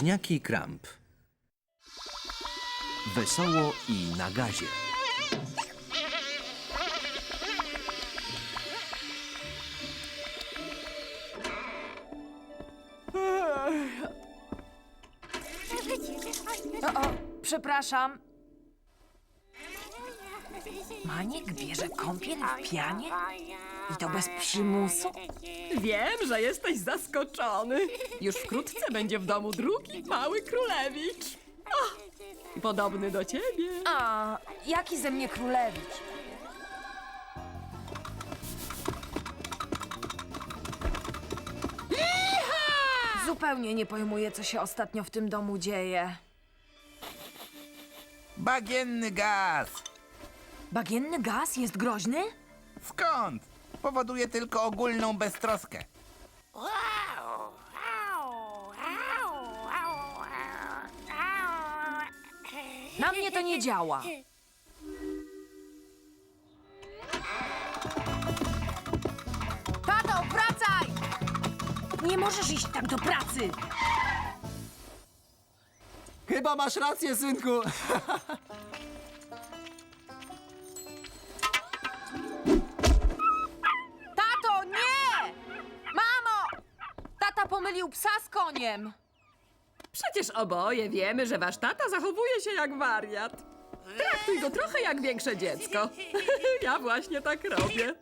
Bliźniaki Kramp. Wesoło i na gazie. O, o, przepraszam. Maniek bierze kąpiel w pianie? I to bez przymusu? Wiem, że jesteś zaskoczony. Już wkrótce będzie w domu drugi mały królewicz. O, podobny do ciebie. A, jaki ze mnie królewicz? Zupełnie nie pojmuję, co się ostatnio w tym domu dzieje. Bagienny gaz! Bagienny gaz jest groźny? Skąd? Powoduje tylko ogólną beztroskę. Na mnie to nie działa. Tato, wracaj! Nie możesz iść tak do pracy! Chyba masz rację, synku. koniem. Przecież oboje wiemy, że wasz tata zachowuje się jak wariat. Traktuj go trochę jak większe dziecko. Ja właśnie tak robię.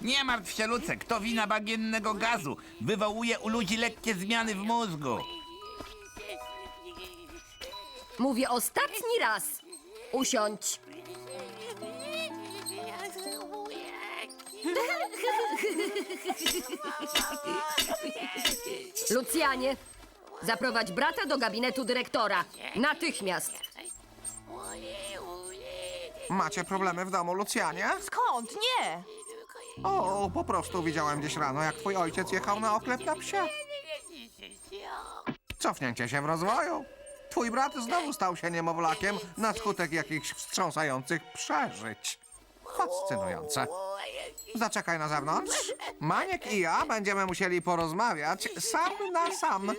Nie martw się, Lucek, to wina bagiennego gazu. Wywołuje u ludzi lekkie zmiany w mózgu. Mówię ostatni raz. Usiądź. Lucjanie, zaprowadź brata do gabinetu dyrektora. Natychmiast. Macie problemy w domu, Lucjanie? Skąd? Nie! O, po prostu widziałem gdzieś rano, jak twój ojciec jechał na oklep na psie. Cofnięcie się w rozwoju. Twój brat znowu stał się niemowlakiem na skutek jakichś wstrząsających przeżyć. Fascynujące. Zaczekaj na zewnątrz. Maniek i ja będziemy musieli porozmawiać sam na sam.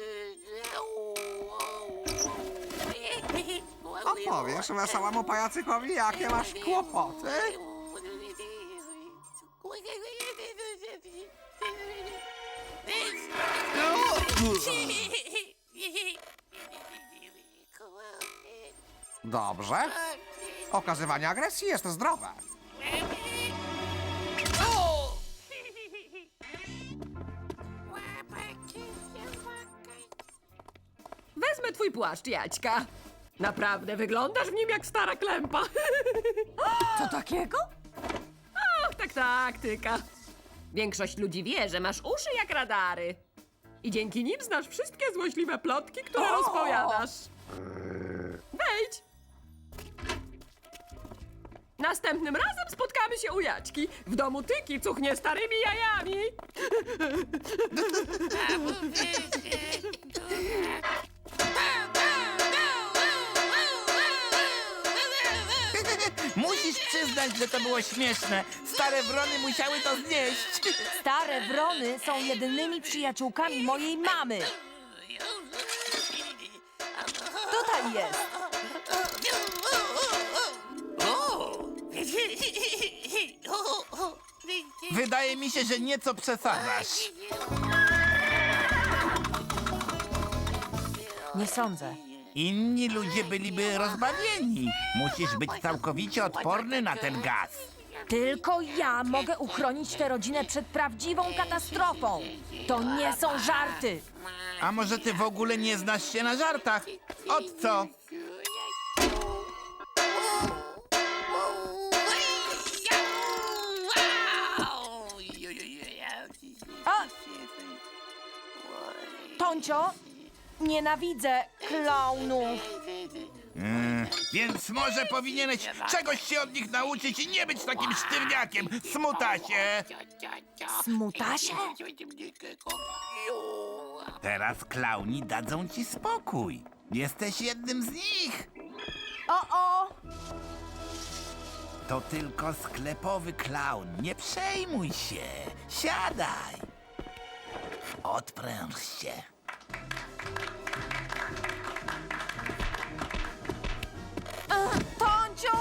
Opowiesz wesołemu pajacykowi, jakie masz kłopoty? Dobrze. Okazywanie agresji jest zdrowe. Wezmę twój płaszcz, Jaćka. Naprawdę wyglądasz w nim jak stara klępa. Co takiego? Och, tak taktyka. Większość ludzi wie, że masz uszy jak radary. I dzięki nim znasz wszystkie złośliwe plotki, które O! rozpowiadasz. Wejdź. Następnym razem spotkamy się u Jaćki. W domu tyki cuchnie starymi jajami. Musisz przyznać, że to było śmieszne. Stare wrony musiały to znieść. Stare wrony są jedynymi przyjaciółkami mojej mamy. Tutaj jest. Wydaje mi się, że nieco przesadzasz. Nie sądzę. Inni ludzie byliby rozbawieni. Musisz być całkowicie odporny na ten gaz. Tylko ja mogę uchronić tę rodzinę przed prawdziwą katastrofą. To nie są żarty. A może ty w ogóle nie znasz się na żartach? Od co? Toncio, nienawidzę klaunów. Więc może powinieneś czegoś się od nich nauczyć i nie być takim sztywniakiem, smutasie. Smutasie? Teraz klauni dadzą ci spokój. Jesteś jednym z nich. O, o! To tylko sklepowy klaun. Nie przejmuj się. Siadaj. Odpręż się. Tonciu!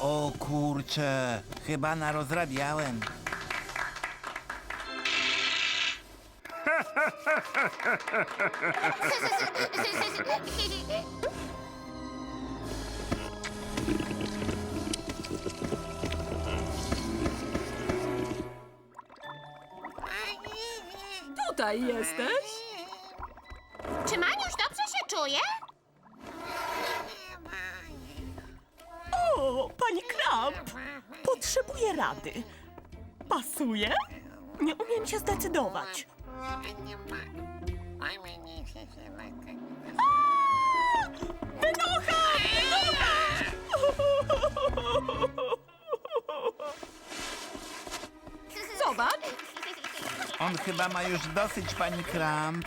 O kurcze, chyba narozrabiałem. Tutaj jesteś? Rady. Pasuje? Nie umiem się zdecydować. Wynocha! Zobacz. On chyba ma już dosyć, pani Kramp.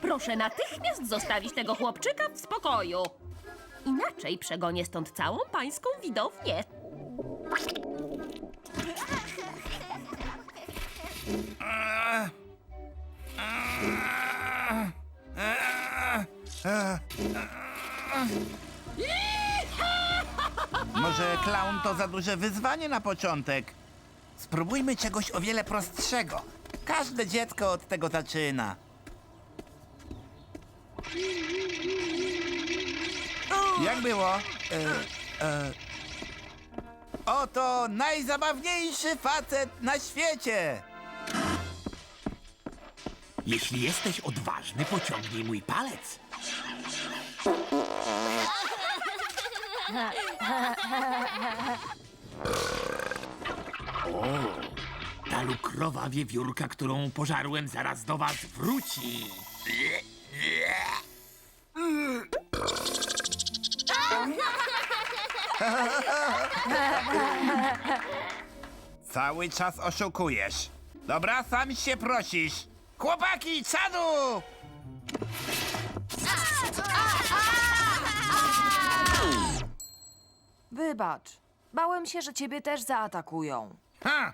Proszę natychmiast zostawić tego chłopczyka w spokoju. Inaczej przegonię stąd całą pańską widownię. Może klaun to za duże wyzwanie na początek. Spróbujmy czegoś o wiele prostszego. Każde dziecko od tego zaczyna. Jak było? E, e... Oto najzabawniejszy facet na świecie! Jeśli jesteś odważny, pociągnij mój palec. O, ta lukrowa wiewiórka, którą pożarłem, zaraz do was wróci. Cały czas oszukujesz. Dobra, sam się prosisz. Chłopaki, czadu! Wybacz. Bałem się, że ciebie też zaatakują. Ha!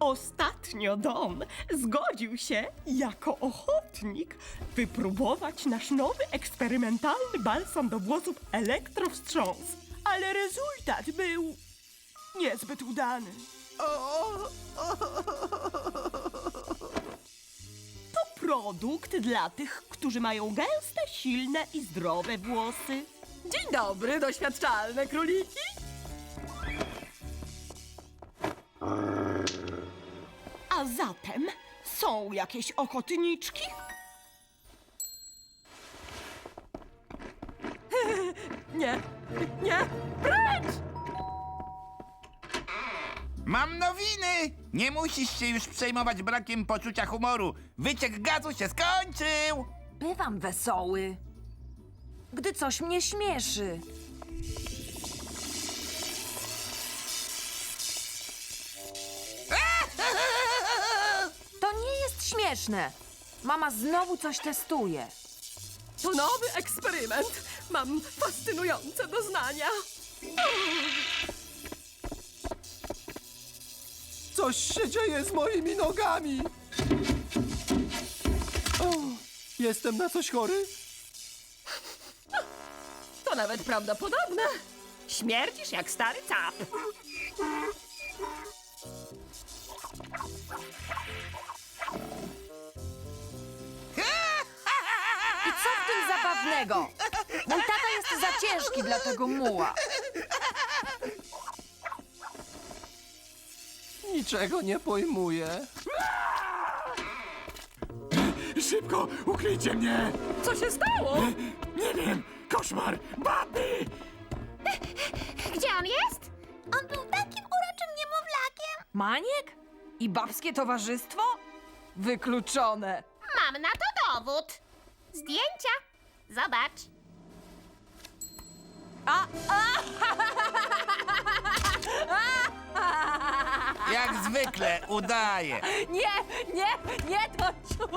Ostatnio Don zgodził się jako ochotnik wypróbować nasz nowy eksperymentalny balsam do włosów elektrowstrząs. Ale rezultat był niezbyt udany. To produkt dla tych, którzy mają gęste, silne i zdrowe włosy. Dzień dobry, doświadczalne króliki. Zatem są jakieś ochotniczki? Nie, nie, precz! Mam nowiny! Nie musisz się już przejmować brakiem poczucia humoru. Wyciek gazu się skończył! Bywam wesoły. Gdy coś mnie śmieszy. Śmieszne. Mama znowu coś testuje. To nowy eksperyment. Mam fascynujące doznania. Coś się dzieje z moimi nogami. O, jestem na coś chory? To nawet prawdopodobne. Śmierdzisz jak stary cap. Żadnego. Mój tata jest za ciężki dla tego muła. Niczego nie pojmuję. Szybko, ukryjcie mnie! Co się stało? Nie wiem, koszmar, baby! Gdzie on jest? On był takim uroczym niemowlakiem. Maniek? I babskie towarzystwo? Wykluczone. Mam na to dowód. Zdjęcia. Zobacz. A, a, Jak zwykle udaje. nie, nie, nie, Tociu.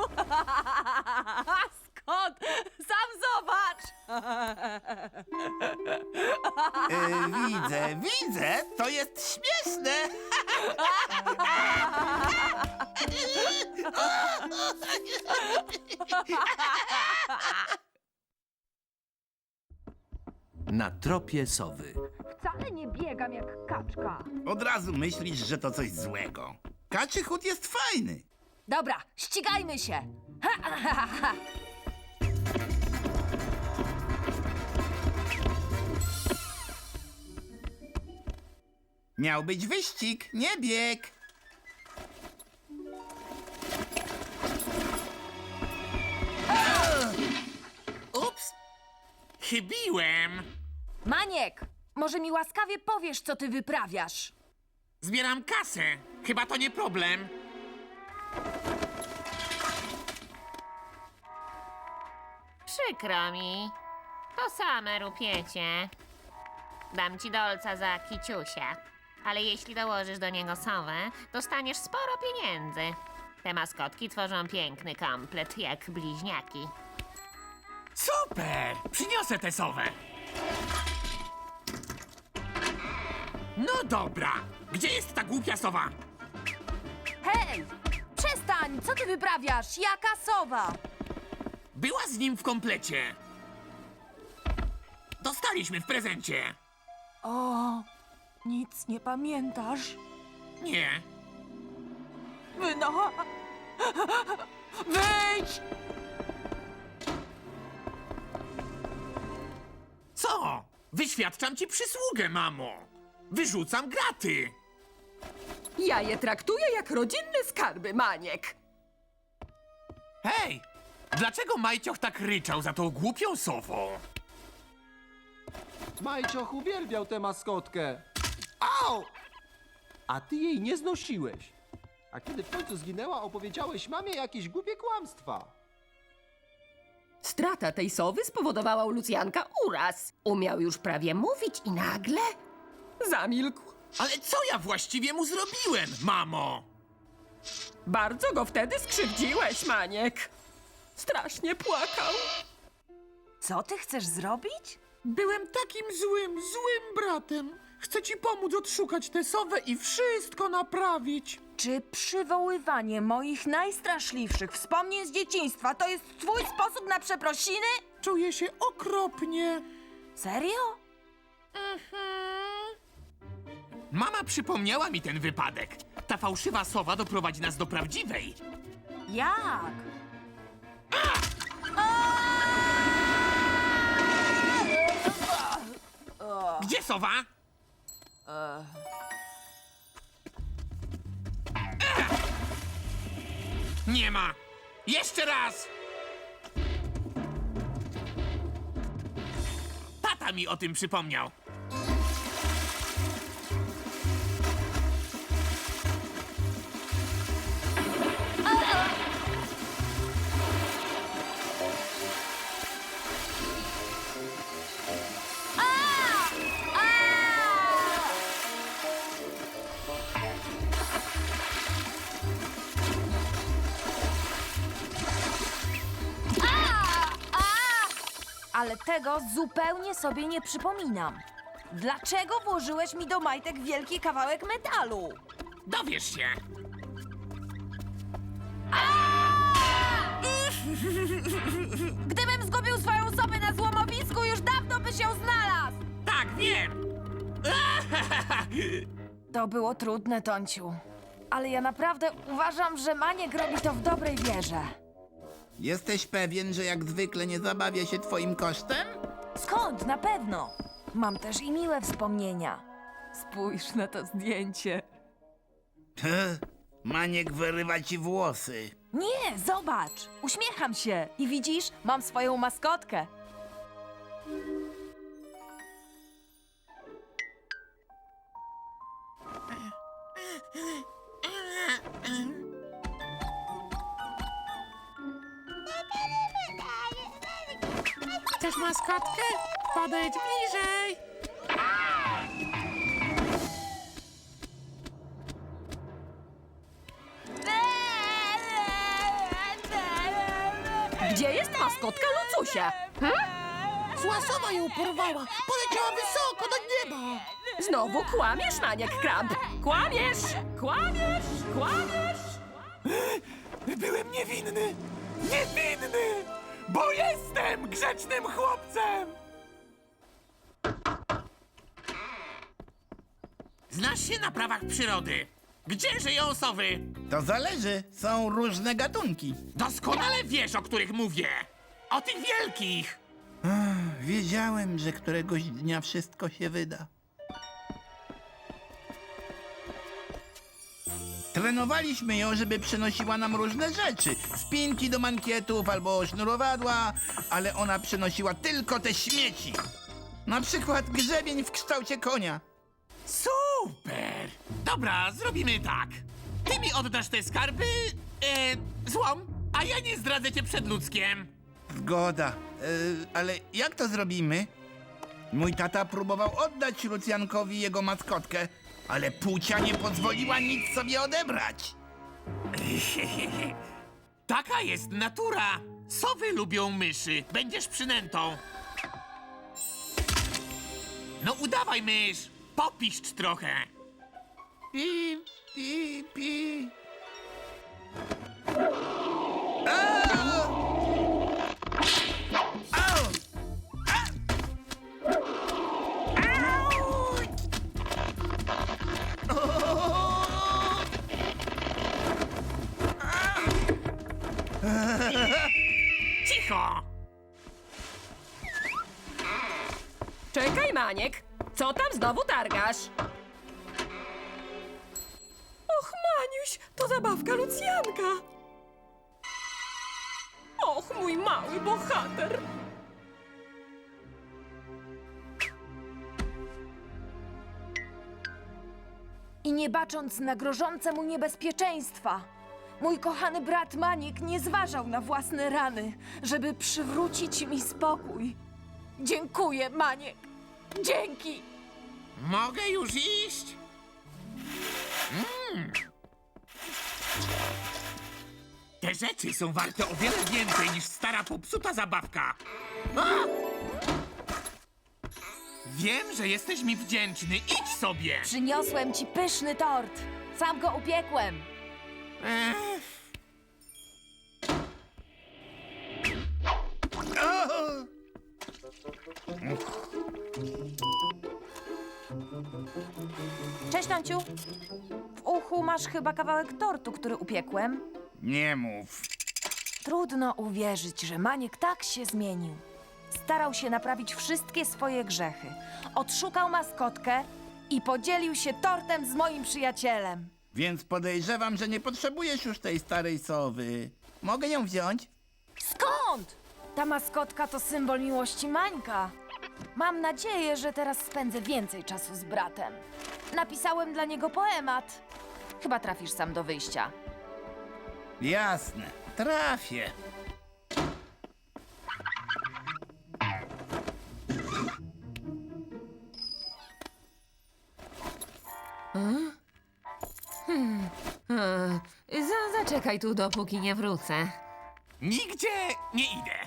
Skąd? Sam zobacz. Y, widzę, widzę, to jest śmieszne. Na tropie sowy. Wcale nie biegam jak kaczka. Od razu myślisz, że to coś złego. Kaczy chód jest fajny. Dobra, ścigajmy się. Ha, ha, ha, ha. Miał być wyścig, nie bieg. Ups! Chybiłem! Maniek, może mi łaskawie powiesz, co ty wyprawiasz? Zbieram kasę. Chyba to nie problem. Przykro mi. To same rupiecie. Dam ci dolca za kiciusia. Ale jeśli dołożysz do niego sowę, dostaniesz sporo pieniędzy. Te maskotki tworzą piękny komplet, jak bliźniaki. Super! Przyniosę tę sowę. No dobra. Gdzie jest ta głupia sowa? Hej, przestań, co ty wyprawiasz? Jaka sowa? Była z nim w komplecie. Dostaliśmy w prezencie. O, nic nie pamiętasz? Nie. Wyno... Wyjdź! Co? Wyświadczam ci przysługę, mamo. Wyrzucam graty. Ja je traktuję jak rodzinne skarby, Maniek. Hej! Dlaczego Majcioch tak ryczał za tą głupią sową? Majcioch uwielbiał tę maskotkę. Au! A ty jej nie znosiłeś. A kiedy w końcu zginęła, opowiedziałeś mamie jakieś głupie kłamstwa. Strata tej sowy spowodowała u Lucjanka uraz. Umiał już prawie mówić i nagle... Zamilkł. Ale co ja właściwie mu zrobiłem, mamo? Bardzo go wtedy skrzywdziłeś, Maniek. Strasznie płakał. Co ty chcesz zrobić? Byłem takim złym, złym bratem. Chcę ci pomóc odszukać tę sowę i wszystko naprawić. Czy przywoływanie moich najstraszliwszych wspomnień z dzieciństwa to jest twój sposób na przeprosiny? Czuję się okropnie. Serio? Mama przypomniała mi ten wypadek. Ta fałszywa sowa doprowadzi nas do prawdziwej. Jak? Gdzie sowa? Ech! Nie ma. Jeszcze raz. Tata mi o tym przypomniał. Ale tego zupełnie sobie nie przypominam. Dlaczego włożyłeś mi do majtek wielki kawałek metalu? Dowiesz się. Gdybym zgubił swoją osobę na złomowisku, już dawno byś ją znalazł! Tak, wiem. To było trudne, Tonciu. Ale ja naprawdę uważam, że Maniek robi to w dobrej wierze. Jesteś pewien, że jak zwykle nie zabawię się twoim kosztem? Skąd? Na pewno. Mam też i miłe wspomnienia. Spójrz na to zdjęcie. Maniek wyrywa ci włosy. Nie, zobacz! Uśmiecham się i widzisz, mam swoją maskotkę. Chcesz maskotkę? Podejdź bliżej. Gdzie jest maskotka Lucusia? Zła sowa ją porwała. Poleciała wysoko do nieba. Znowu kłamiesz, Maniek Krab. Kłamiesz! Kłamiesz! Kłamiesz! Byłem niewinny. Niewinny! Bo jestem grzecznym chłopcem! Znasz się na prawach przyrody. Gdzie żyją sowy? To zależy, są różne gatunki. Doskonale wiesz, o których mówię. O tych wielkich. Wiedziałem, że któregoś dnia wszystko się wyda. Trenowaliśmy ją, żeby przynosiła nam różne rzeczy. Spinki do mankietów albo sznurowadła, ale ona przynosiła tylko te śmieci. Na przykład grzebień w kształcie konia. Super! Dobra, zrobimy tak. Ty mi oddasz te skarby, e, złom, a ja nie zdradzę cię przed ludzkiem. Zgoda. E, ale jak to zrobimy? Mój tata próbował oddać Lucjankowi jego maskotkę, ale płcia nie pozwoliła nic sobie odebrać. Taka jest natura. Sowy lubią myszy. Będziesz przynętą. No udawaj mysz. Popiszcz trochę. Pi, pi, pi. Cicho! Czekaj, Maniek. Co tam znowu targasz? Och, Maniuś, to zabawka Lucjanka. Och, mój mały bohater. I nie bacząc na grożące mu niebezpieczeństwa, mój kochany brat Maniek nie zważał na własne rany, żeby przywrócić mi spokój. Dziękuję, Maniek. Dzięki. Mogę już iść? Mm. Te rzeczy są warte o wiele więcej niż stara popsuta zabawka. A! Wiem, że jesteś mi wdzięczny. Idź sobie. Przyniosłem ci pyszny tort. Sam go upiekłem. Ech. Nociu. W uchu masz chyba kawałek tortu, który upiekłem. Nie mów. Trudno uwierzyć, że Maniek tak się zmienił. Starał się naprawić wszystkie swoje grzechy. Odszukał maskotkę i podzielił się tortem z moim przyjacielem. Więc podejrzewam, że nie potrzebujesz już tej starej sowy. Mogę ją wziąć? Skąd? Ta maskotka to symbol miłości Mańka. Mam nadzieję, że teraz spędzę więcej czasu z bratem. Napisałem dla niego poemat. Chyba trafisz sam do wyjścia. Jasne, trafię. Za, zaczekaj tu, dopóki nie wrócę. Nigdzie nie idę.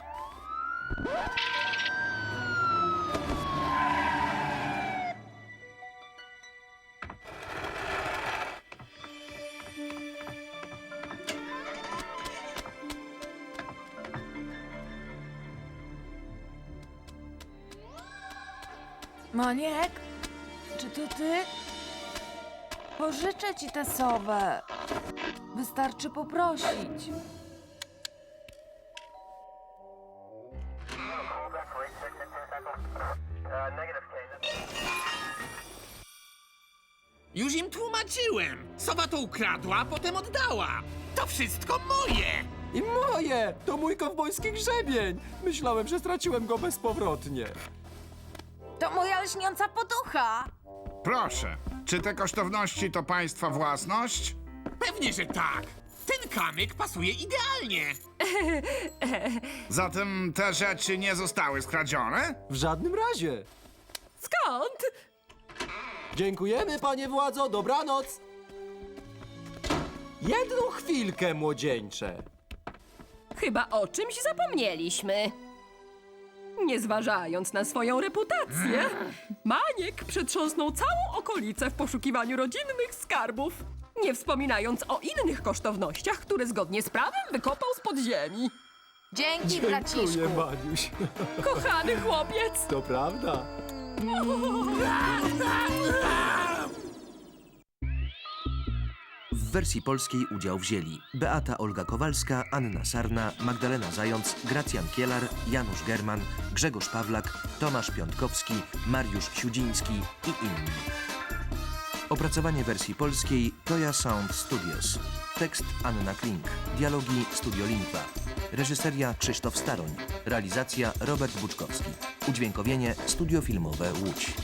Maniek? Czy to ty? Pożyczę ci tę sowę. Wystarczy poprosić. Już im tłumaczyłem. Sowa to ukradła, a potem oddała. To wszystko moje. I moje! To mój kowbojski grzebień! Myślałem, że straciłem go bezpowrotnie. To moja lśniąca poducha. Proszę, czy te kosztowności to państwa własność? Pewnie, że tak. Ten kamyk pasuje idealnie. Zatem te rzeczy nie zostały skradzione? W żadnym razie. Skąd? Dziękujemy, panie władzo, dobranoc! Jedną chwilkę, młodzieńcze. Chyba o czymś zapomnieliśmy. Nie zważając na swoją reputację, Maniek przetrząsnął całą okolicę w poszukiwaniu rodzinnych skarbów. Nie wspominając o innych kosztownościach, które zgodnie z prawem wykopał z podziemi. Dzięki, braciszku. Dziękuję, Maniuś. Kochany chłopiec! To prawda. W wersji polskiej udział wzięli Beata Olga Kowalska, Anna Sarna, Magdalena Zając, Gracjan Kielar, Janusz German, Grzegorz Pawlak, Tomasz Piątkowski, Mariusz Siudziński i inni. Opracowanie wersji polskiej Toya Sound Studios. Tekst Anna Klink. Dialogi Studio Limpa. Reżyseria Krzysztof Staroń. Realizacja Robert Buczkowski. Udźwiękowienie Studio Filmowe Łódź.